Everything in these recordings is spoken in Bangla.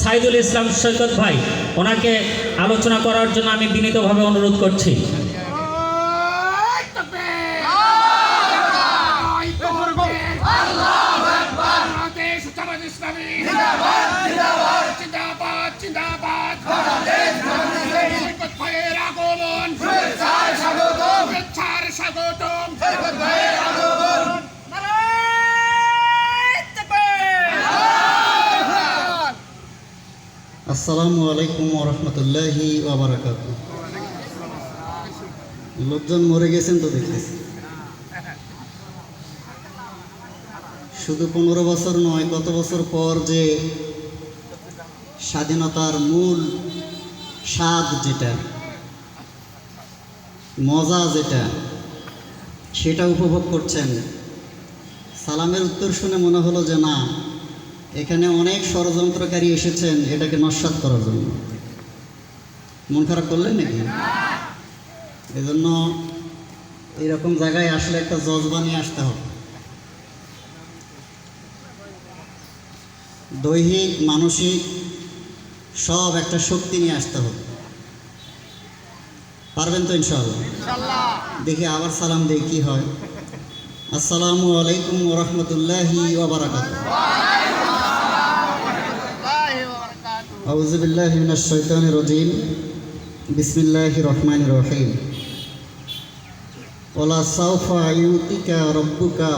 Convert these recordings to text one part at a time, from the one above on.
সাইদুল ইসলাম সৈকত ভাই ওনাকে আলোচনা করার জন্য আমি বিনীতভাবে অনুরোধ করছি। ইসলামী। আসসালামু আলাইকুম ওরহমতুল্লাহি ওবরাকাত লোকজন মরে গেছেন তো দেখতেছি শুধু পনেরো বছর নয়, কত বছর পর যে স্বাধীনতার মূল স্বাদ যেটা, মজা যেটা, সেটা উপভোগ করছেন। সালামের উত্তর শুনে মনে হলো যে না এখানে অনেক ষড়যন্ত্রকারী এসেছেন এটাকে নস্বাত করার জন্য। মন খারাপ করলেন নাকি? এজন্য এরকম জায়গায় আসলে একটা জজবা নিয়ে আসতে হবে। দৈহিক মানসিক সব একটা শক্তি নিয়ে আসতে হবে। পারবেন তো ইনশাল্লাহ দেখি আবার সালাম দিই কি হয়। আসসালামু আলাইকুম ওরহমতুল্লাহি ওবরাকাত ওলা রব্বুকা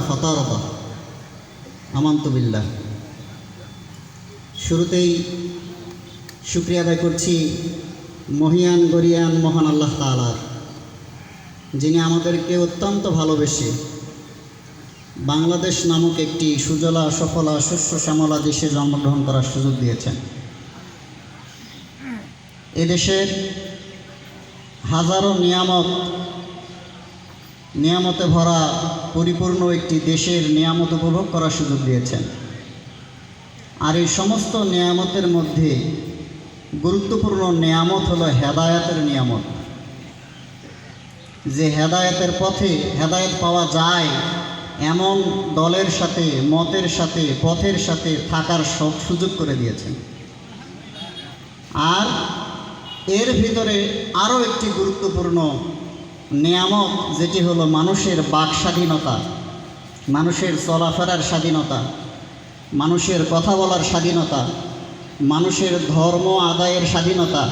আমান্তবিল্লাহ শুরুতেই শুক্রিয়া আদায় করছি মহিয়ান, গরিয়ান, মহান আল্লাহ তালার যিনি আমাদেরকে অত্যন্ত ভালোবেসে বাংলাদেশ নামক একটি সুজলা, সফলা, শস্য, শ্যামলা দেশে জন্মগ্রহণ করার সুযোগ দিয়েছেন। এদেশের হাজারো নিয়ামত, নিয়ামতে ভরা, পরিপূর্ণ একটি দেশের নিয়ামত উপভোগ করার সুযোগ দিয়েছেন। আর এই সমস্ত নিয়ামতের মধ্যে গুরুত্বপূর্ণ নিয়ামত হলো হেদায়াতের নিয়ামত। যে হেদায়েতের পথে হেদায়ত পাওয়া যায়, এমন দলের সাথে, মতের সাথে, পথের সাথে থাকার সব সুযোগ করে দিয়েছেন। আর এর ভিতরে আরও একটি গুরুত্বপূর্ণ নিয়ামক যেটি হলো মানুষের বাক স্বাধীনতা, মানুষের চলাফেরার স্বাধীনতা, মানুষের কথা বলার স্বাধীনতা, মানুষের ধর্ম আদায়ের স্বাধীনতা,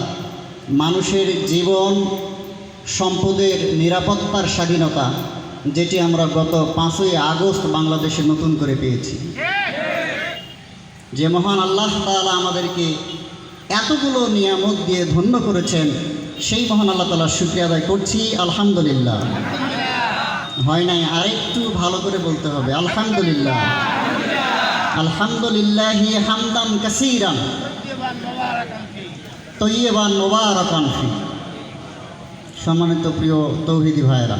মানুষের জীবন সম্পদের নিরাপত্তার স্বাধীনতা, যেটি আমরা গত পাঁচই আগস্ট বাংলাদেশে নতুন করে পেয়েছি। যে মহান আল্লাহ তাআলা আমাদেরকে এতগুলো নিয়ামত দিয়ে ধন্য করেছেন, সেই মহান আল্লাহ তালা শুক্রিয়া আদায় করছি, আলহামদুলিল্লাহ। হয় নাই? আরেকটু ভালো করে বলতে হবে, আলহামদুলিল্লাহ। আলহামদুলিল্লাহ হামদান কাসিরান, তৈয়বান নোবারকান ফি। সম্মানিত প্রিয় তৌহিদি ভাইয়েরা,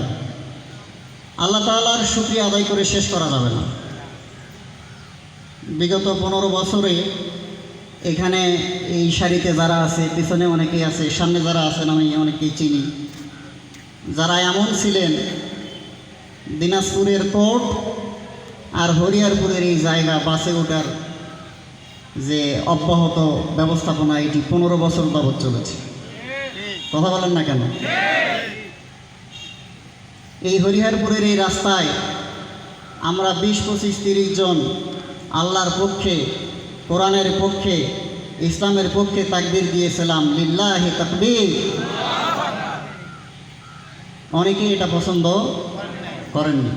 আল্লাহ তাআলার শুক্রিয়া আদায় করে শেষ করা যাবে না। বিগত পনেরো বছরে এখানে এই সারিতে যারা আছে, পিছনে অনেকেই আছে, সামনে যারা আছেন আমি অনেকেই চিনি। যারা এমন ছিলেন, দিনাজপুরের কোর্ট আর হরিয়ারপুরের এই জায়গা বাসে ওঠার যে অব্যাহত ব্যবস্থাপনা, এটি পনেরো বছর বাবদ চলেছে। কথা বলেন না কেন? এই হরিহারপুরের এই রাস্তায় আমরা বিশ, পঁচিশ, তিরিশ জন আল্লাহর পক্ষে কোরআনের পক্ষে, ইসলামের পক্ষে তাকবির দিয়েছিলাম। লিল্লাহি তাকবীর। অনেকেই এটা পছন্দ করেননি।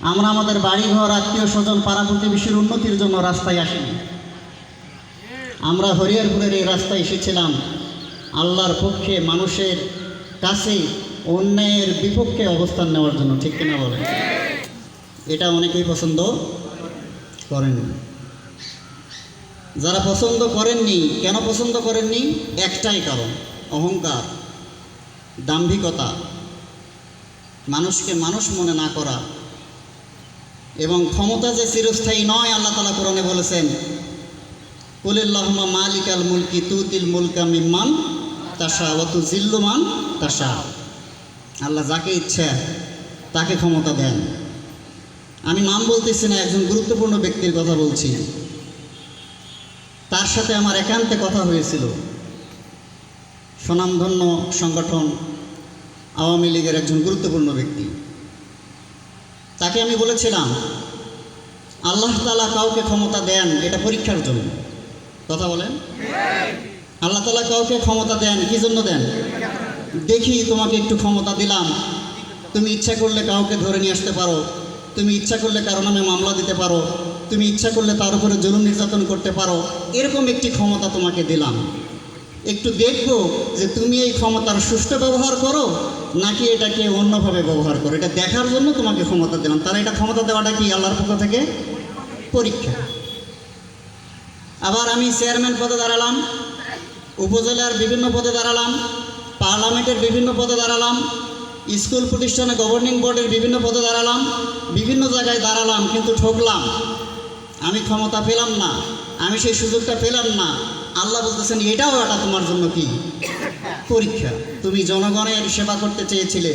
আমরা আমাদের বাড়িঘর আত্মীয় স্বজন পাড়া প্রতিবেশীর উন্নতির জন্য রাস্তায় আসিনি। আমরা হরিয়ারপুরের এই রাস্তায় এসেছিলাম। আল্লাহর পক্ষে, মানুষের কাছে, অন্যায়ের বিপক্ষে অবস্থান নেওয়ার জন্য, ঠিক কিনা বলেন এটা অনেকেই পছন্দ করেননি। যারা পছন্দ করেননি, কেন পছন্দ করেননি? একটাই কারণ, অহংকার, দাম্ভিকতা। মানুষকে মানুষ মনে না করা। এবং ক্ষমতা যে চিরস্থায়ী নয়, আল্লাহ তালা কোরআনে বলেছেন কুলিল্লাহমা মালিকাল মুলকি তুতিল মুলকা মিম্মান তাসা অতু জিল্লুমান তাসা আল্লাহ যাকে ইচ্ছা, তাকে ক্ষমতা দেন। আমি নাম বলতেছি না, একজন গুরুত্বপূর্ণ ব্যক্তির কথা বলছি। তার সাথে আমার একান্তে কথা হয়েছিল। স্বনামধন্য সংগঠন আওয়ামী লীগের একজন গুরুত্বপূর্ণ ব্যক্তি। তাকে আমি বলেছিলাম, আল্লাহ তালা কাউকে ক্ষমতা দেন, এটা পরীক্ষার জন্য। কথা বলেন? আল্লাহ তালা কাউকে ক্ষমতা দেন, কি জন্য দেন? দেখি, তোমাকে একটু ক্ষমতা দিলাম। তুমি ইচ্ছা করলে কাউকে ধরে নিয়ে আসতে পারো। তুমি ইচ্ছা করলে কারও নামে মামলা দিতে পারো। তুমি ইচ্ছা করলে তার উপরে জুলুম নির্যাতন করতে পারো, এরকম একটি ক্ষমতা তোমাকে দিলাম। একটু দেখব যে তুমি এই ক্ষমতার সুষ্ঠু ব্যবহার করো, নাকি এটাকে অন্যভাবে ব্যবহার করো। এটা দেখার জন্য তোমাকে ক্ষমতা দিলাম। তারা এটা ক্ষমতা দেওয়াটা কি আল্লাহর পক্ষ থেকে? পরীক্ষা। আবার আমি চেয়ারম্যান পদে দাঁড়ালাম, উপজেলার বিভিন্ন পদে দাঁড়ালাম, পার্লামেন্টের বিভিন্ন পদে দাঁড়ালাম, স্কুল প্রতিষ্ঠানে গভর্নিং বোর্ডের বিভিন্ন পদে দাঁড়ালাম, বিভিন্ন জায়গায় দাঁড়ালাম, কিন্তু ঠকলাম। আমি ক্ষমতা পেলাম না, আমি সেই সুযোগটা পেলাম না। আল্লাহ বলতেছেন, এটাও এটা তোমার জন্য কি? পরীক্ষা। তুমি জনগণের সেবা করতে চেয়েছিলে,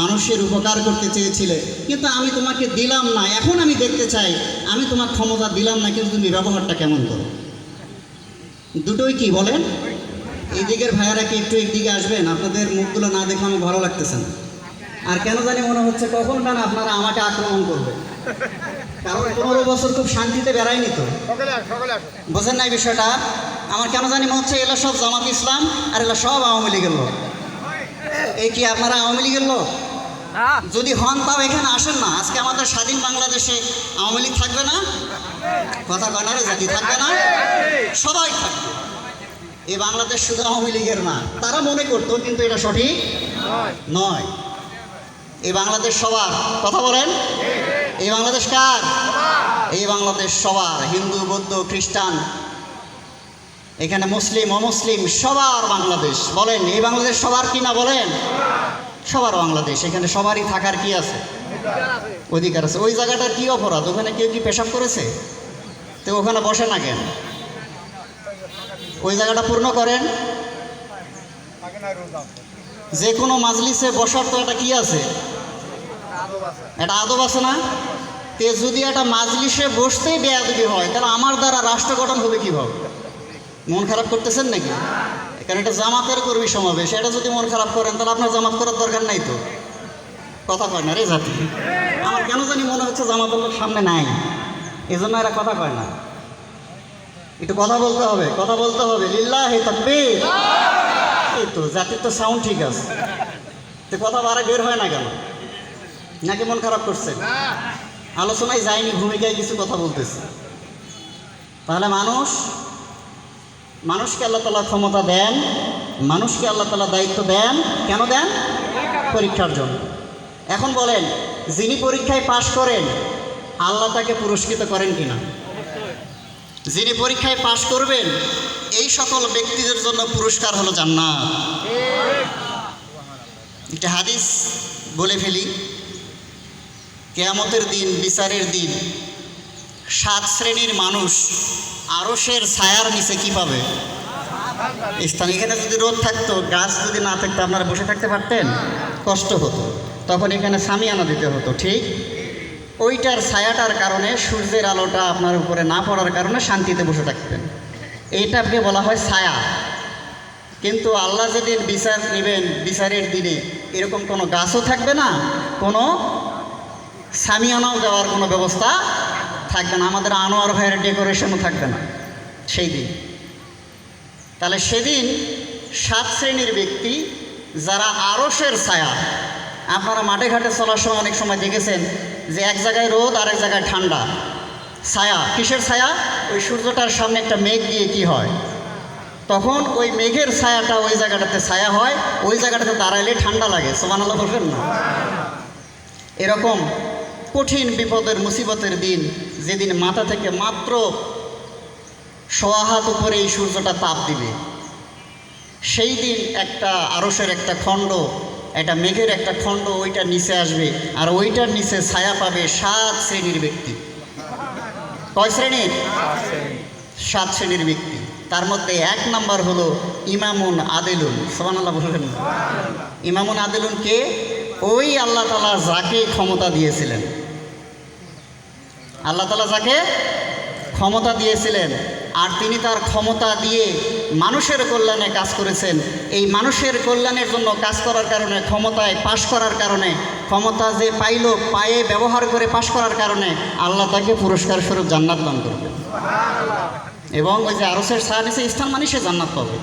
মানুষের উপকার করতে চেয়েছিলে, কিন্তু আমি তোমাকে দিলাম না। এখন আমি দেখতে চাই, আমি তোমার ক্ষমতা দিলাম না, কিন্তু তুমি ব্যবহারটা কেমন করো? দুটোই কি, বলেন? এই দিকের ভাইয়ারা কি একটু একদিকে আসবেন? আপনাদের মুখগুলো না দেখে আমার ভালো লাগতেছে না। আর কেন জানি মনে হচ্ছে কখন কেন আপনারা আমাকে আক্রমণ করবে কারণ পনেরো বছর খুব শান্তিতে বেড়ায়নি তো। বোঝেন না এই বিষয়টা? আমার কেন জানি মনে হচ্ছে এগুলো সব জামাত ইসলাম আর এগুলো সব আওয়ামী লীগের লোক। এই কি আপনারা আওয়ামী লীগের লোক? যদি হন তাও এখানে আসেন না। আজকে আমাদের স্বাধীন বাংলাদেশে আওয়ামী লীগ থাকবে না? কথা কয় না রে জাতি থাকবে না? সবাই থাকবে। এই বাংলাদেশ শুধু আওয়ামী লীগের না তারা মনে করতো কিন্তু এটা সঠিক নয়। এই বাংলাদেশ সবার। কথা বলেন? এই বাংলাদেশ কার? এই বাংলাদেশ সবার, হিন্দু, বৌদ্ধ, খ্রিস্টান। এখানে মুসলিম, অমুসলিম, সবার বাংলাদেশ। বলেন, এই বাংলাদেশ সবার কি না বলেন? সবার বাংলাদেশ। এখানে সবারই থাকার কি আছে? অধিকার আছে। ওই জায়গাটার কি অপরাধ? ওখানে কেউ কি পেশাব করেছে? তো ওখানে বসে না কেন? ওই জায়গাটা পূর্ণ করেন। যে কোনো মাজলিসে বসার তো একটা কি আছে? এটা আদব আছে না? তে যদি একটা মাজলিসে বসতেই বেয়াদবি হয়, তাহলে আমার দ্বারা রাষ্ট্র গঠন হবে কীভাবে? মন খারাপ করতেছেন নাকি? কারণ এটা জামাতের কর্মী সমাবেশ, এটা যদি মন খারাপ করেন, তাহলে আপনার জামাত করার দরকার নাই তো? কথা কয় না রে জাতি। আমার কেন জানি মনে হচ্ছে জামাতের লোক সামনে নাই। এই জন্য এরা কথা কয় না। একটু কথা বলতে হবে, কথা বলতে হবে। লিল্লাহ হে তাকবীর। এই তো, জাতির তো সাউন্ড ঠিক আছে। তো কথা বারে বের হয় না কেন? নাকি মন খারাপ করছে? আলোচনায় যায়নি ভূমিকায় কিছু কথা বলতেছে। তাহলে মানুষ মানুষকে আল্লাহ তালা ক্ষমতা দেন মানুষকে আল্লাহ তালা দায়িত্ব দেন কেন দেন? পরীক্ষার জন্য। এখন বলেন যিনি পরীক্ষায় পাশ করেন আল্লাহ তাকে পুরস্কৃত করেন কিনা? যিনি পরীক্ষায় পাশ করবেন এই সকল ব্যক্তিদের জন্য পুরস্কার হলো জান্নাত। একটা হাদিস বলে ফেলি। কেয়ামতের দিন, বিচারের দিন, সাত শ্রেণির মানুষ আরসের ছায়ার নিচে কি পাবে? স্থান। এখানে যদি রোদ থাকতো, গাছ যদি না থাকতো, আপনারা বসে থাকতে পারতেন? কষ্ট হতো। তখন এখানে সামিয়ানা দিতে হতো, ঠিক? ওইটার ছায়াটার কারণে সূর্যের আলোটা আপনার উপরে না পড়ার কারণে শান্তিতে বসে থাকতেন। এইটাকে বলা হয় ছায়া। কিন্তু আল্লাহ যেদিন বিচার নেবেন, বিচারের দিনে এরকম কোনো গাছও থাকবে না, কোনো সামিয়ানাও দেওয়ার কোনো ব্যবস্থা থাকবে না। আমাদের আনোয়ার ভাইয়ের ডেকোরেশনও থাকবে না সেই দিন। তাহলে সেদিন সাত শ্রেণির ব্যক্তি যারা আরসের ছায়া, আপনারা মাঠে ঘাটে চলার সময় অনেক সময় দেখেছেন যে এক জায়গায় রোদ আর এক জায়গায় ঠান্ডা। ছায়া, কিসের ছায়া? ওই সূর্যটার সামনে একটা মেঘ দিয়ে কি হয়? তখন ওই মেঘের ছায়াটা ওই জায়গাটাতে ছায়া হয়, ওই জায়গাটাতে দাঁড়াইলে ঠান্ডা লাগে। সোমান আল্লাহ বলবেন না? এরকম কঠিন বিপদের মুসিবতের দিন, যেদিন মাথা থেকে মাত্র সোয়া হাত উপরে এই সূর্যটা তাপ দিবে। সেই দিন একটা আরসের একটা খণ্ড, একটা মেঘের একটা খণ্ড ওইটার নিচে আসবে, আর ওইটার নিচে ছায়া পাবে সাত শ্রেণির ব্যক্তি। কয় শ্রেণির সাত শ্রেণির ব্যক্তি। তার মধ্যে এক নাম্বার হলো ইমামুন আদেলুন। সোমান আল্লাহ বলবেন ইমামুন আদেলুন কে? ওই আল্লাহ তালা যাকে ক্ষমতা দিয়েছিলেন। আল্লাহ তালা যাকে ক্ষমতা দিয়েছিলেন, আর তিনি তার ক্ষমতা দিয়ে মানুষের কল্যাণে কাজ করেছেন। এই মানুষের কল্যাণের জন্য কাজ করার কারণে, ক্ষমতায় পাশ করার কারণে, ক্ষমতা যে পাইল, পায়ে ব্যবহার করে পাশ করার কারণে আল্লাহ তাকে পুরস্কার স্বরূপ জান্নাত দান করবে। এবং ওই যে আরসের সাহায্যে স্থান মানে সে জান্নাত পাবে।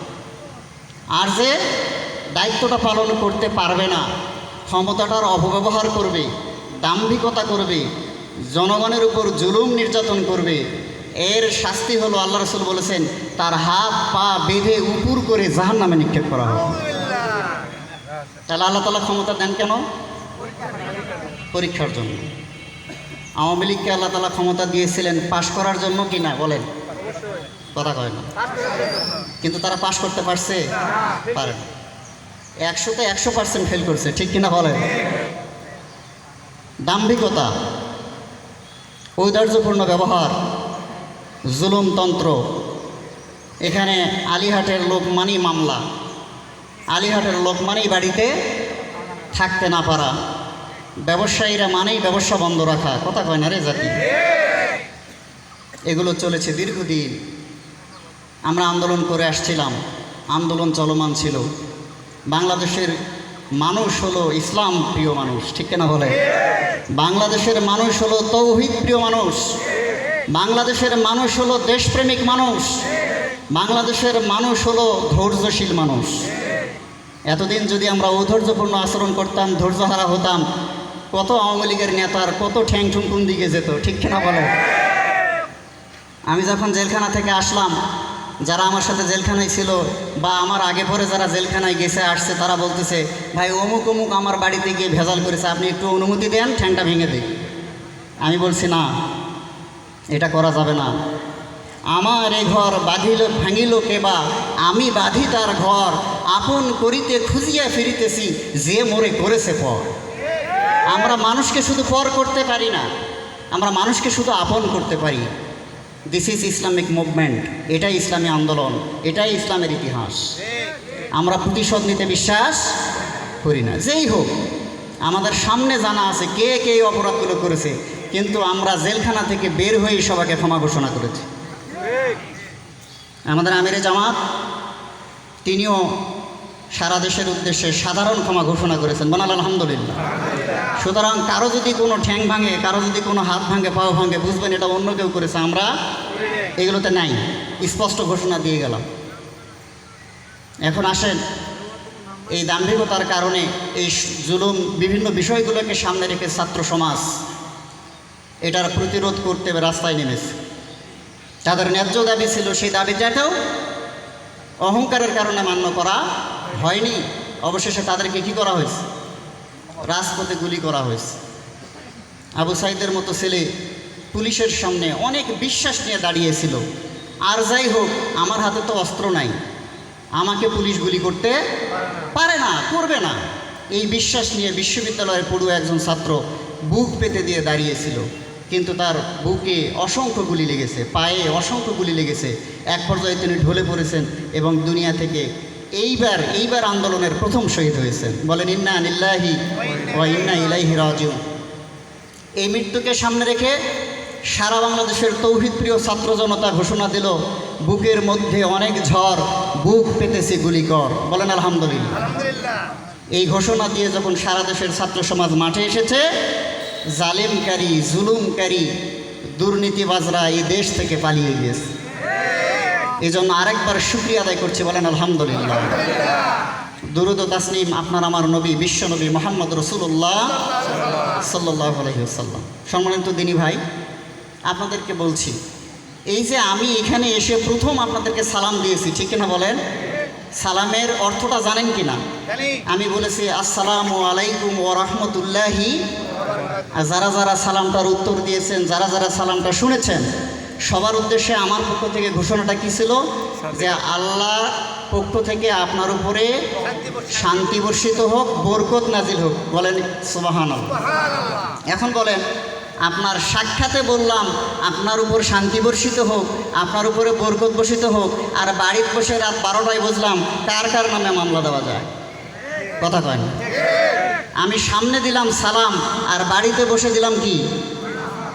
আর যে দায়িত্বটা পালন করতে পারবে না, ক্ষমতাটার অপব্যবহার করবে, দাম্ভিকতা করবে জনগণের উপর জুলুম নির্যাতন করবে। এর শাস্তি হলো আল্লাহ রসুল বলেছেন, তার হাত, পা বেঁধে উপুর করে জাহান নামে নিক্ষেপ করা হবে তাহলে আল্লাহ তালা ক্ষমতা দেন কেন? পরীক্ষার জন্য। আওয়ামী লীগকে আল্লাহ তালা ক্ষমতা দিয়েছিলেন পাশ করার জন্য কি না? বলেন। কথা কয় না। কিন্তু তারা পাশ করতে পারছে? পারে একশোতে একশো পার্সেন্ট ফেল করছে, ঠিক কিনা বলেন? দাম্ভিকতা। ঔদার্যপূর্ণ ব্যবহার জুলুমতন্ত্র এখানে আলিহাটের লোক মানি মামলা। আলিহাটের লোক মানেই বাড়িতে থাকতে না পারা। ব্যবসায়ীরা মানেই ব্যবসা বন্ধ রাখা, কথা কয় না রে জাতি? এগুলো চলেছে দীর্ঘদিন। আমরা আন্দোলন করে আসছিলাম। আন্দোলন চলমান ছিল। বাংলাদেশের মানুষ হলো ইসলাম প্রিয় মানুষ, ঠিক কিনা বলে? বাংলাদেশের মানুষ হলো তৌহিদ প্রিয় মানুষ। বাংলাদেশের মানুষ হলো দেশপ্রেমিক মানুষ। বাংলাদেশের মানুষ হলো ধৈর্যশীল মানুষ। এতদিন যদি আমরা ঔধৈর্যপূর্ণ আচরণ করতাম, ধৈর্যহারা হতাম, কত আওয়ামী লীগের নেতার কত ঠ্যাং ঠুনকুন দিকে যেত, ঠিক কিনা বলে? আমি যখন জেলখানা থেকে আসলাম যারা আমার সাথে জেলখানায় ছিল বা আমার আগে পরে যারা জেলখানায় গেছে, আসছে, তারা বলতেছে, ভাই, অমুক অমুক আমার বাড়িতে গিয়ে ভেজাল করেছে, আপনি একটু অনুমতি দেন, ঠ্যাংটা ভেঙে দিই। আমি বলছি, না, এটা করা যাবে না। আমার এ ঘর বাঁধিল, ভাঙিল কেবা আমি বাঁধি তার ঘর, আপন করিতে খুঁজিয়া ফিরিতেছি, যে মোরে করেছে পর। আমরা মানুষকে শুধু পর করতে পারি না, আমরা মানুষকে শুধু আপন করতে পারি। দিস ইজ ইসলামিক মুভমেন্ট এটাই ইসলামী আন্দোলন। এটাই ইসলামের ইতিহাস। আমরা প্রতিশোধ নিতে বিশ্বাস করি না। যেই হোক, আমাদের সামনে জানা আছে কে কে এই অপরাধগুলো করেছে, কিন্তু আমরা জেলখানা থেকে বের হয়ে সবাইকে ক্ষমা ঘোষণা করেছি। আমাদের আমিরে জামাত, তিনিও সারা দেশের উদ্দেশ্যে সাধারণ ক্ষমা ঘোষণা করেছেন। বনাল আলহামদুলিল্লাহ। সুতরাং কারও যদি কোনো ঠ্যাং ভাঙে, কারও যদি কোনো হাত ভাঙে, পাও ভাঙে, বুঝবেন এটা অন্য কেউ করেছে। আমরা এগুলোতে নাই, স্পষ্ট ঘোষণা দিয়ে গেলাম। এখন আসেন, এই দাম্ভিকতার কারণে এই জুলুম বিভিন্ন বিষয়গুলোকে সামনে রেখে ছাত্র সমাজ এটার প্রতিরোধ করতে রাস্তায় নেমেছে। তাদের ন্যায্য দাবি ছিল, সেই দাবিটাকেও অহংকারের কারণে মান্য করা হয়নি। অবশেষে তাদেরকে কি করা হয়েছে? রাজপথে গুলি করা হয়েছে। আবু সাইদের মতো ছেলে পুলিশের সামনে অনেক বিশ্বাস নিয়ে দাঁড়িয়েছিল। আর যাই হোক, আমার হাতে তো অস্ত্র নাই। আমাকে পুলিশ গুলি করতে পারে না, করবে না। এই বিশ্বাস নিয়ে বিশ্ববিদ্যালয়ের পড়ুয়া একজন ছাত্র বুক পেতে দিয়ে দাঁড়িয়েছিল। কিন্তু তার বুকে অসংখ্য গুলি লেগেছে, পায়ে অসংখ্য গুলি লেগেছে। এক পর্যায়ে তিনি ঢলে পড়েছেন এবং দুনিয়া থেকে এইবার এইবার আন্দোলনের প্রথম শহীদ হয়েছেন। বলেন ইন্না নিল্লাহি ও ইন্না ইলাইহি রাজিউন। এই মৃত্যুকে সামনে রেখে সারা বাংলাদেশের তৌহিদ প্রিয় ছাত্র জনতা ঘোষণা দিল বুকের মধ্যে অনেক ঝড় বুক পেতেছে গুলিকর। বলেন আলহামদুলিল্লাহ। এই ঘোষণা দিয়ে যখন সারা দেশের ছাত্র সমাজ মাঠে এসেছে জালেমকারী জুলুমকারী দুর্নীতিবাজরা এই দেশ থেকে পালিয়ে গিয়েছে এই জন্য আরেকবার শুক্রিয়া আদায় করছি বলেন, আলহামদুলিল্লাহ। দুরুদ তাসনিম আপনার, আমার নবী, বিশ্ব নবী মোহাম্মদ রসুল্লাহ সাল্লাহ আলহিউসাল্লাম সম্মানিত দিনী ভাই, আপনাদেরকে বলছি, এই যে আমি এখানে এসে প্রথম আপনাদেরকে সালাম দিয়েছি, ঠিক কিনা বলেন? সালামের অর্থটা জানেন কি না আমি বলেছি, আসসালামু আলাইকুম ও রহমতুল্লাহি। যারা যারা সালামটার উত্তর দিয়েছেন, যারা যারা সালামটা শুনেছেন সবার উদ্দেশ্যে আমার পক্ষ থেকে ঘোষণাটা কী ছিল? যে আল্লাহ পক্ষ থেকে আপনার উপরে শান্তি বর্ষিত। হোক বরকত নাজিল হোক বলেন সুবাহান এখন বলেন আপনার সাক্ষাতে বললাম আপনার উপর শান্তি বর্ষিত হোক আপনার উপরে বরকত বর্ষিত হোক আর বাড়িতে বসে রাত বারোটায় বুঝলাম কার কার নামে মামলা দেওয়া যায়? কথা কয় আমি সামনে দিলাম সালাম আর বাড়িতে বসে দিলাম কি?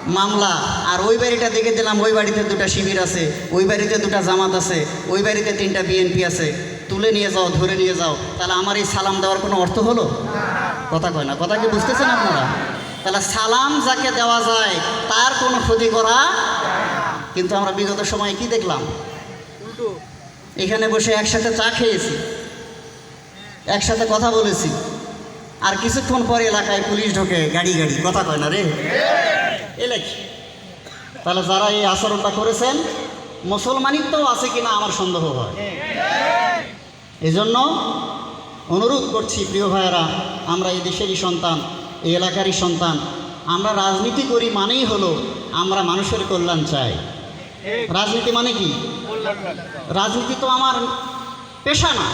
মামলা আর ওই বাড়িটা দেখে দিলাম ওই বাড়িতে দুটা শিবির আছে ওই বাড়িতে দুটা জামাত আছে ওই বাড়িতে তিনটা বিএনপি আছে। তুলে নিয়ে যাও ধরে নিয়ে যাও। তাহলে আমার এই সালাম দেওয়ার কোনো অর্থ হলো? কথা কয় না কথা কি বুঝতেছেন আপনারা? তাহলে সালাম যাকে দেওয়া যায় তার কোনো ক্ষতি করা কিন্তু আমরা বিগত সময়ে কি দেখলাম? এখানে বসে একসাথে চা খেয়েছি একসাথে কথা বলেছি আর কিছুক্ষণ পরে এলাকায় পুলিশ ঢোকে গাড়ি গাড়ি। কথা কয় না রে? এলে কি? তাহলে যারা এই আচরণটা করেছেন, মুসলমানিত্বও আছে কিনা আমার সন্দেহ হয়। এই জন্য অনুরোধ করছি, প্রিয় ভাইয়েরা, আমরা এই দেশেরই সন্তান, এই এলাকারই সন্তান। আমরা রাজনীতি করি মানেই হলো, আমরা মানুষের কল্যাণ চাই। রাজনীতি মানে কি? রাজনীতি তো আমার পেশা না।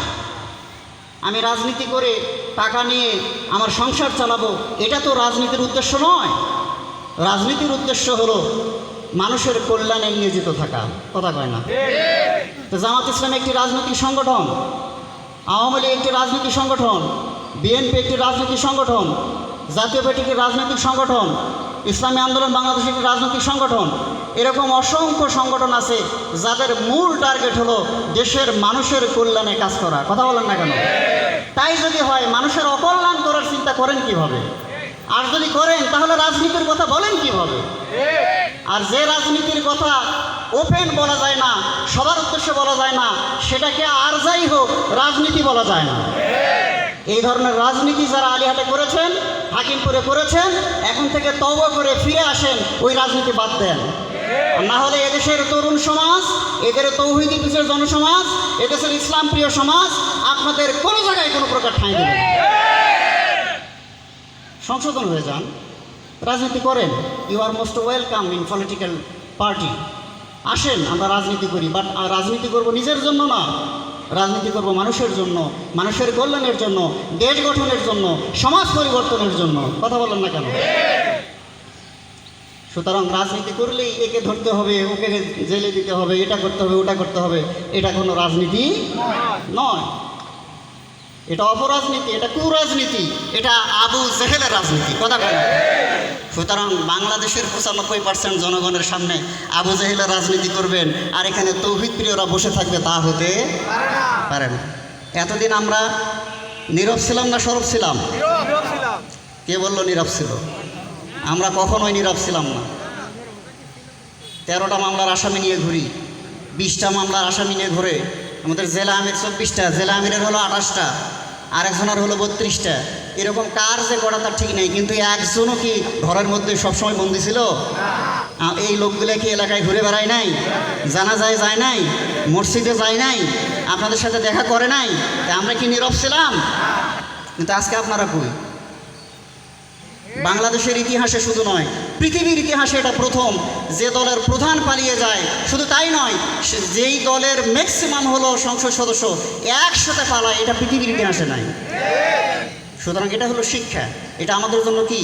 আমি রাজনীতি করে টাকা নিয়ে আমার সংসার চালাবো, এটা তো রাজনীতির উদ্দেশ্য নয়। রাজনীতির উদ্দেশ্য হলো মানুষের কল্যাণে নিয়োজিত থাকা, কথা কয় না? তো জামাত ইসলাম একটি রাজনৈতিক সংগঠন, আওয়ামী লীগ একটি রাজনৈতিক সংগঠন, বিএনপি একটি রাজনৈতিক সংগঠন, জাতীয় পার্টি একটি রাজনৈতিক সংগঠন, ইসলামী আন্দোলন বাংলাদেশ একটি রাজনৈতিক সংগঠন। এরকম অসংখ্য সংগঠন আছে যাদের মূল টার্গেট হলো দেশের মানুষের কল্যাণে কাজ করা, কথা বলেন না কেন? তাই যদি হয়, মানুষের অকল্যাণ করার চিন্তা করেন কীভাবে? আর যদি করেন, তাহলে রাজনীতির কথা বলেন কীভাবে? আর যে রাজনীতির কথা ওপেন বলা যায় না, সবার উদ্দেশ্যে বলা যায় না, সেটাকে আর যাই হোক, রাজনীতি বলা যায় না। এই ধরনের রাজনীতি যারা আলিহাটে করেছেন, হাকিমপুরে করেছেন, এখন থেকে তব করে ফিরে আসেন, ওই রাজনীতি বাদ দেন। না হলে এদেশের তরুণ সমাজ, এদের তৌহিদি পিছের জনসমাজ, এদেশের ইসলাম প্রিয় সমাজ, আপনাদের কোনো জায়গায় কোনো প্রকার ঠাঁই দেবে। সংশোধন হয়ে যান। রাজনীতি করেন you are most welcome in political party আসেন, আমরা রাজনীতি করি বাট রাজনীতি করব নিজের জন্য না। রাজনীতি করব মানুষের জন্য, মানুষের কল্যাণের জন্য, দেশ গঠনের জন্য, সমাজ পরিবর্তনের জন্য। কথা বলেন না কেন? সুতরাং রাজনীতি করলেই একে ধরতে হবে, ওকে জেলে দিতে হবে, এটা করতে হবে, ওটা করতে হবে। এটা কোনো রাজনীতি নয়। এটা অপরাজনীতি, এটা কুরাজনীতি, এটা আবু জেহেলের রাজনীতি। কথা বলে সুতরাং বাংলাদেশের পঁচানব্বই পার্সেন্ট জনগণের সামনে আবু জেহেলের রাজনীতি করবেন, আর এখানে তৌহিদ প্রিয়রা বসে থাকবে, তা হতে পারে না। এতদিন আমরা নীরব ছিলাম না সরব ছিলাম? কে বলল নীরব ছিল? আমরা কখনোই নীরব ছিলাম না। তেরোটা মামলার আসামি নিয়ে ঘুরি, বিশটা মামলার আসামি নিয়ে ঘুরে। আমাদের জেলা আমির চব্বিশটা, জেলা আমিরের হলো আঠাশটা। আরেকজনের হলো বত্রিশটা। এরকম কার যে করা তার ঠিক নেই, কিন্তু একজনও কি ঘরের মধ্যে সবসময় বন্দি ছিল? এই লোকগুলো কি এলাকায় ঘুরে বেড়ায় নাই? জানা যায় যায় নাই? মসজিদে যায় নাই? আপনাদের সাথে দেখা করে নাই? আমরা কি নীরব ছিলাম? কিন্তু আজকে আপনারা কই? বাংলাদেশের ইতিহাসে শুধু নয়, পৃথিবীর ইতিহাসে এটা প্রথম। যে দলের প্রধান পালিয়ে যায়, শুধু তাই নয় যেই দলের ম্যাক্সিমাম হলো সংসদ সদস্য, একসাথে পালায়, এটা পৃথিবীর ইতিহাসে নাই। সুতরাং এটা হলো শিক্ষা। এটা আমাদের জন্য কি?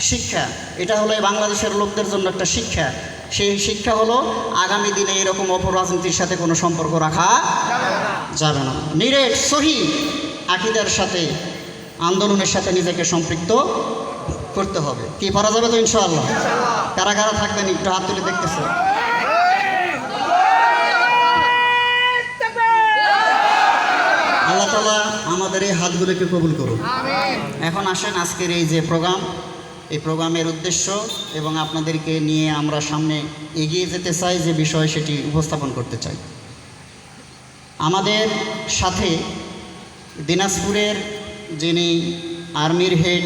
শিক্ষা। এটা হলো বাংলাদেশের লোকদের জন্য একটা শিক্ষা। সেই শিক্ষা হলো আগামী দিনে এরকম অপরাজনীতির সাথে কোনো সম্পর্ক রাখা যাবে না। নিরেট, সহি আকিদার সাথে, আন্দোলনের সাথে নিজেকে সম্পৃক্ত করতে হবে। কি পারা যাবে তো ইনশাআল্লাহ? কারা কারা থাকবেন একটু হাত তুলে দেখতেছে। আল্লাহ তালা আমাদের এই হাতগুলোকে কবুল করুন এখন আসেন আজকের এই যে প্রোগ্রাম। এই প্রোগ্রামের উদ্দেশ্য এবং আপনাদেরকে নিয়ে আমরা সামনে এগিয়ে যেতে চাই যে বিষয় সেটি উপস্থাপন করতে চাই। আমাদের সাথে দিনাজপুরের যিনি আর্মির হেড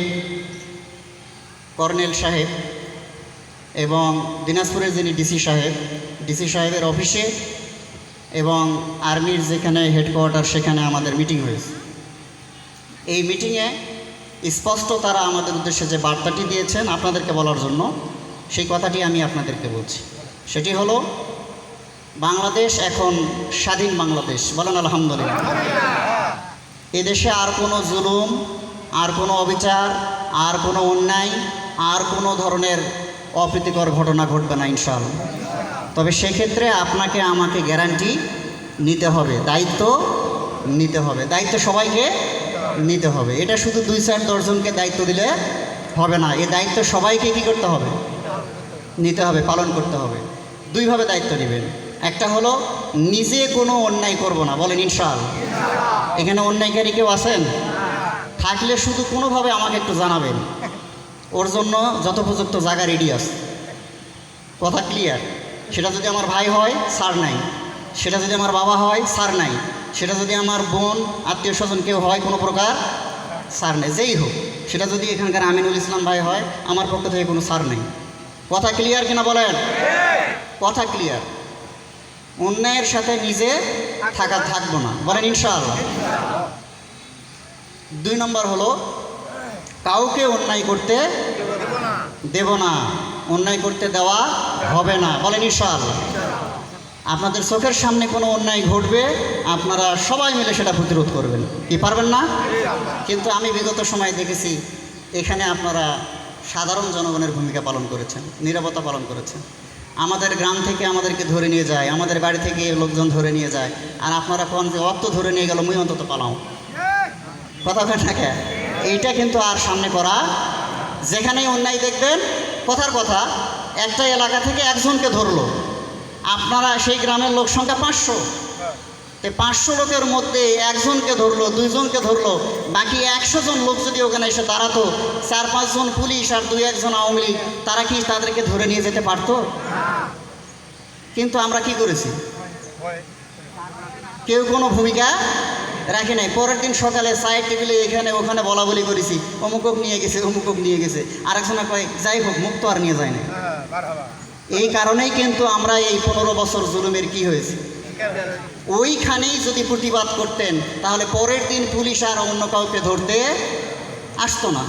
কর্নেল সাহেব এবং দিনাজপুরের যিনি ডিসি সাহেব, ডিসি সাহেবের অফিসে এবং আর্মির যেখানে হেডকোয়ার্টার সেখানে আমাদের মিটিং হয়েছে। এই মিটিংয়ে স্পষ্ট তারা আমাদের উদ্দেশ্যে যে বার্তাটি দিয়েছেন আপনাদেরকে বলার জন্য, সেই কথাটি আমি আপনাদেরকে বলছি। সেটি হলো, বাংলাদেশ এখন স্বাধীন বাংলাদেশ, বলেন আলহামদুলিল্লাহ। এদেশে আর কোনো জুলুম, আর কোনো অবিচার, আর কোনো অন্যায় আর কোনো ধরনের অপ্রীতিকর ঘটনা ঘটবে না ইনশাআল্লাহ। তবে সেক্ষেত্রে আপনাকে, আমাকে গ্যারান্টি নিতে হবে, দায়িত্ব নিতে হবে, দায়িত্ব সবাইকে নিতে হবে। এটা শুধু দুই চার দশজনকে দায়িত্ব দিলে হবে না, এই দায়িত্ব সবাইকে কী করতে হবে? নিতে হবে, পালন করতে হবে। দুইভাবে দায়িত্ব নেবেন। একটা হলো, নিজে কোনো অন্যায় করব না, বলেন ইনশাল এখানে অন্যায়কারী কেউ আছেন? থাকলে শুধু কোনোভাবে আমাকে একটু জানাবেন। ওর জন্য যথোপযুক্ত জায়গা রেডি আছে। কথা ক্লিয়ার সেটা যদি আমার ভাই হয় সার নাই। সেটা যদি আমার বাবা হয় সার নাই। সেটা যদি আমার বোন, আত্মীয় স্বজন কেউ হয়, কোনো প্রকার সার নেই। যেই হোক, সেটা যদি এখানকার আমিনুল ইসলাম ভাই হয়, আমার পক্ষ থেকে কোনো সার নেই। কথা ক্লিয়ার কিনা বলেন? কথা ক্লিয়ার অন্যায়ের সাথে নিজে থাকা থাকব না। বলেন ইনশাআল্লাহ। দুই নম্বর হলো কাউকে অন্যায় করতে দেব না। অন্যায় করতে দেওয়া হবে না। বলেন ইনশাআল্লাহ আপনাদের চোখের সামনে কোনো অন্যায় ঘটবে, আপনারা সবাই মিলে সেটা প্রতিরোধ করবেন। কি, পারবেন না? কিন্তু আমি বিগত সময় দেখেছি, এখানে আপনারা সাধারণ জনগণের ভূমিকা পালন করেছেন, নিরাপত্তা পালন করেছেন। আমাদের গ্রাম থেকে আমাদেরকে ধরে নিয়ে যায়, আমাদের বাড়ি থেকে লোকজন ধরে নিয়ে যায়, আর আপনারা কোন যে অর্থ ধরে নিয়ে গেল, মুই অন্তত পালাও। কথা কেন? এইটা কিন্তু আর সামনে করা যেখানেই অন্যায় দেখবেন কথার কথা একটা এলাকা থেকে একজনকে ধরলো। আপনারা সেই গ্রামের লোক সংখ্যা পাঁচশো। তো পাঁচশো লোকের মধ্যে একজনকে ধরলো দুইজনকে ধরলো বাকি একশো জন লোক যদি ওখানে এসে দাঁড়াতো চার পাঁচজন পুলিশ আর দুই একজন আওয়ামী লীগ তারা কি তাদেরকে ধরে নিয়ে যেতে পারতো? কিন্তু আমরা কি করেছি? কেউ কোনো ভূমিকা রাখি নাই। পরের দিন সকালে চায়ের টেবিলে এখানে ওখানে বলা বলি করেছি। অমুকক নিয়ে গেছে অমুকক নিয়ে গেছে। আরেকজনে কয় যাই হোক মুখ তো আর নিয়ে যায় না এই কারণেই কিন্তু আমরা এই পনেরো বছর জুলুমের কি হয়েছে? ওইখানেই যদি প্রতিবাদ করতেন তাহলে পরের দিন পুলিশ আর অন্য কাউকে ধরতে আসতো না।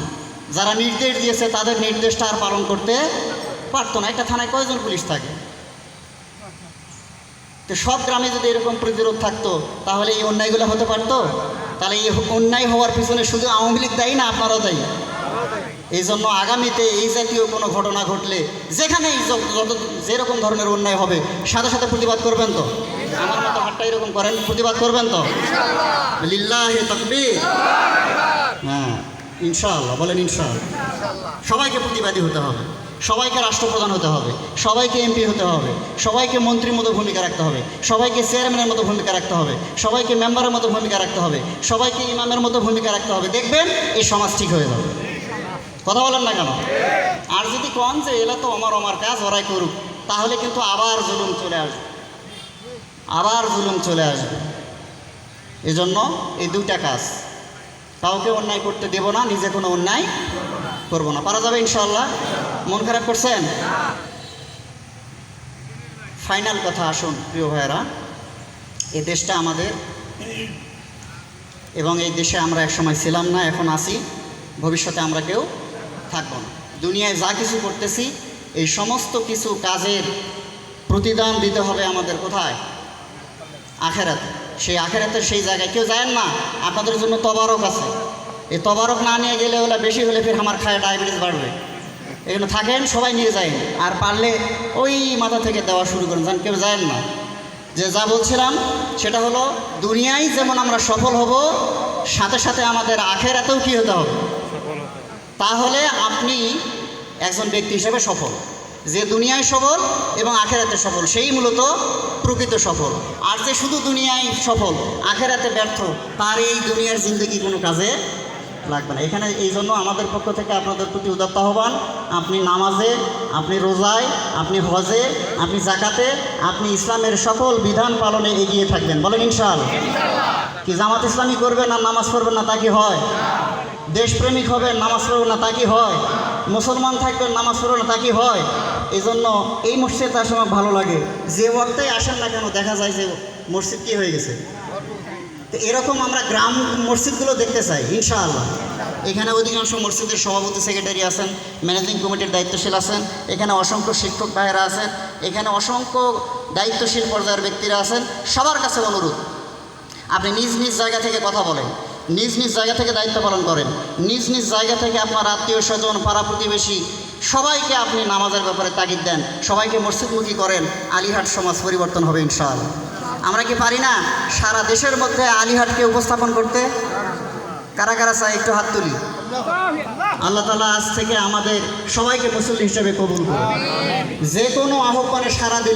যারা নির্দেশ দিয়েছে তাদের নির্দেশটা আর পালন করতে পারতো না। একটা থানায় কয়জন পুলিশ থাকে? তো সব গ্রামে যদি এরকম প্রতিরোধ থাকতো, তাহলে এই অন্যায়গুলো হতে পারতো? তাহলে এই অন্যায় হওয়ার পিছনে শুধু আওয়ামী লীগ দায়ী না আপনারাও দায়ী? এই জন্য আগামীতে এই জাতীয় কোনো ঘটনা ঘটলে যেখানেই য- যত যেরকম ধরনের অন্যায় হবে, সাথে সাথে প্রতিবাদ করবেন তো? আমার মতো হাতটা এরকম করেন, প্রতিবাদ করবেন তো? লিল্লাহে হ্যাঁ ইনশাআল্লাহ, বলেন ইনশাআল্লাহ। সবাইকে প্রতিবাদী হতে হবে। সবাইকে রাষ্ট্রপ্রধান হতে হবে, সবাইকে এমপি হতে হবে, সবাইকে মন্ত্রীর মতো ভূমিকা রাখতে হবে, সবাইকে চেয়ারম্যানের মতো ভূমিকা রাখতে হবে, সবাইকে মেম্বারের মতো ভূমিকা রাখতে হবে, সবাইকে ইমামের মতো ভূমিকা রাখতে হবে। দেখবেন, এই সমাজ ঠিক হয়ে যাবে। কথা বলেন না কেন? আর যদি কন যে এলা তো আমার আমার কাজ, ওরাই করুক, তাহলে কিন্তু আবার জুলুম চলে আসবে। আবার জুলুম চলে আসবে। এজন্য এই দুইটা কাজ, কাউকে অন্যায় করতে দেব না, নিজে কোনো অন্যায় করব না। পারা যাবে ইনশাল্লাহ মন খারাপ করছেন? ফাইনাল কথা, আসুন, প্রিয় ভাইয়েরা। এ দেশটা আমাদের এবং এই দেশে আমরা একসময় ছিলাম না, এখন আছি। ভবিষ্যতে আমরা কেউ থাকব না। দুনিয়ায় যা কিছু করতেছি, এই সমস্ত কিছু কাজের প্রতিদান দিতে হবে আমাদের কোথায়? আখেরাতে। সেই আখেরাতের সেই জায়গায় কেউ যায় না। আপনাদের জন্য তবারক আছে। এই তবারক না নিয়ে গেলে ওলা বেশি হলে ফের আমার খায় ডায়াবেটিস বাড়বে। এগুলো থাকেন সবাই নিয়ে যায়। আর পারলে ওই মাথা থেকে দেওয়া শুরু করেন যান কেউ যায় না। যে যা বলছিলাম সেটা হলো দুনিয়ায় যেমন আমরা সফল হব সাথে সাথে আমাদের আখের আখেরাতেও কী হতে হবে। তাহলে আপনি একজন ব্যক্তি হিসেবে সফল। যে দুনিয়ায় সফল এবং আখেরাতে সফল সেই মূলত প্রকৃত সফল। আর যে শুধু দুনিয়ায় সফল আখেরাতে ব্যর্থ তার এই দুনিয়ার জিন্দগি কোনো কাজে লাগবে না। এখানে এই জন্য আমাদের পক্ষ থেকে আপনাদের প্রতি উদাত্ত আহ্বান। আপনি নামাজে আপনি রোজায় আপনি হজে আপনি জাকাতে আপনি ইসলামের সকল বিধান পালনে এগিয়ে থাকবেন। বলেন ইনশাল কি জামাত ইসলামী করবেন আর নামাজ পড়বেন না তা কি হয়? দেশপ্রেমিক হবেন নামাজ পড়বেন না তা কি হয়? মুসলমান থাকবেন নামাজ পড়বেন না তা কি হয়? এই জন্য এই মসজিদে আসলে আমার ভালো লাগে। যে ওয়াক্তেই আসেন না কেন দেখা যায় যে মসজিদ কি হয়ে গেছে। তো এরকম আমরা গ্রাম মসজিদগুলো দেখতে চাই, ইনশাআল্লাহ। এখানে অধিকাংশ মসজিদের সভাপতি, সেক্রেটারি আছেন, ম্যানেজিং কমিটির দায়িত্বশীল আছেন, এখানে অসংখ্য শিক্ষক ভাইয়েরা আছেন, এখানে অসংখ্য দায়িত্বশীল পর্যায়ের ব্যক্তিরা আছেন, সবার কাছে অনুরোধ। আপনি নিজ নিজ জায়গা থেকে কথা বলেন, নিজ নিজ জায়গা থেকে দায়িত্ব পালন করেন, নিজ নিজ জায়গা থেকে আপনার আত্মীয় স্বজন, পাড়া প্রতিবেশী, সবাইকে আপনি নামাজের ব্যাপারে তাগিদ দেন, সবাইকে মসজিদমুখী করেন, আলিহাট সমাজ পরিবর্তন হবে, ইনশাআল্লাহ। আমরা কি পারি না? সারা দেশের মধ্যে আলিহাটকে উপস্থাপন করতে? কারা কারা চাই একটু হাত তুলি। আল্লাহ তালা আজ থেকে আমাদের সবাইকে মুসল্লি হিসেবে কবুল করুন। যে কোনো আহ্বানে সারা দিলে